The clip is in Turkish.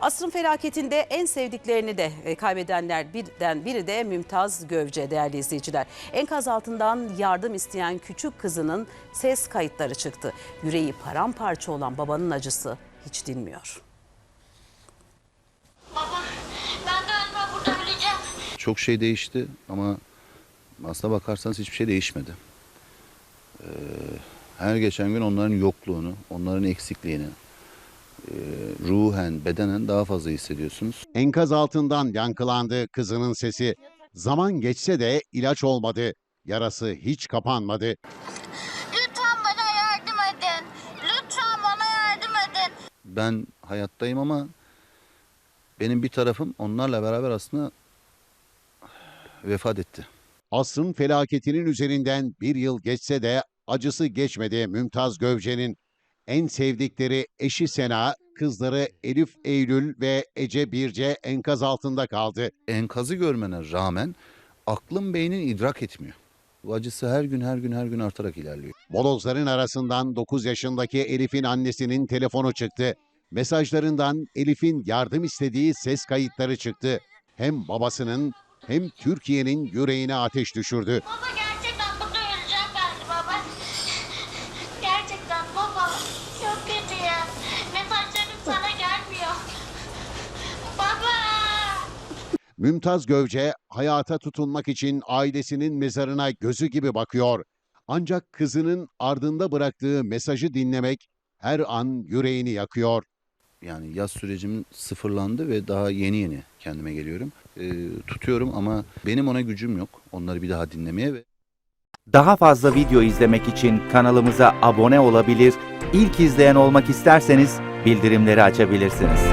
Asrın felaketinde en sevdiklerini de e, kaybedenler birden biri de Mümtaz Gövce değerli izleyiciler. Enkaz altından yardım isteyen küçük kızının ses kayıtları çıktı. Yüreği paramparça olan babanın acısı hiç dinmiyor. Baba ben galiba burada öleceğim. Çok şey değişti ama aslına bakarsanız hiçbir şey değişmedi. Ee, her geçen gün onların yokluğunu, onların eksikliğini ruhen, bedenen daha fazla hissediyorsunuz. Enkaz altından yankılandı kızının sesi. Zaman geçse de ilaç olmadı. Yarası hiç kapanmadı. Lütfen bana yardım edin. Lütfen bana yardım edin. Ben hayattayım ama benim bir tarafım onlarla beraber aslında vefat etti. Asrın felaketinin üzerinden bir yıl geçse de acısı geçmedi Mümtaz Gövce'nin. En sevdikleri eşi Sena, kızları Elif Eylül ve Ece Birce enkaz altında kaldı. Enkazı görmene rağmen aklım beynin idrak etmiyor. Bu acısı her gün her gün her gün artarak ilerliyor. Molozların arasından 9 yaşındaki Elif'in annesinin telefonu çıktı. Mesajlarından Elif'in yardım istediği ses kayıtları çıktı. Hem babasının hem Türkiye'nin yüreğine ateş düşürdü. Baba gerçekten burada öleceğim galiba ben. Gerçekten baba çok kötüyüm. Mesajlarım sana gelmiyor. Baba. Mümtaz Gövce hayata tutunmak için ailesinin mezarına gözü gibi bakıyor. Ancak kızının ardında bıraktığı mesajı dinlemek her an yüreğini yakıyor. Yani yaz sürecim sıfırlandı ve daha yeni yeni kendime geliyorum. Ee, tutuyorum ama benim ona gücüm yok. Onları bir daha dinlemeye ve Daha fazla video izlemek için kanalımıza abone olabilir, ilk izleyen olmak isterseniz bildirimleri açabilirsiniz.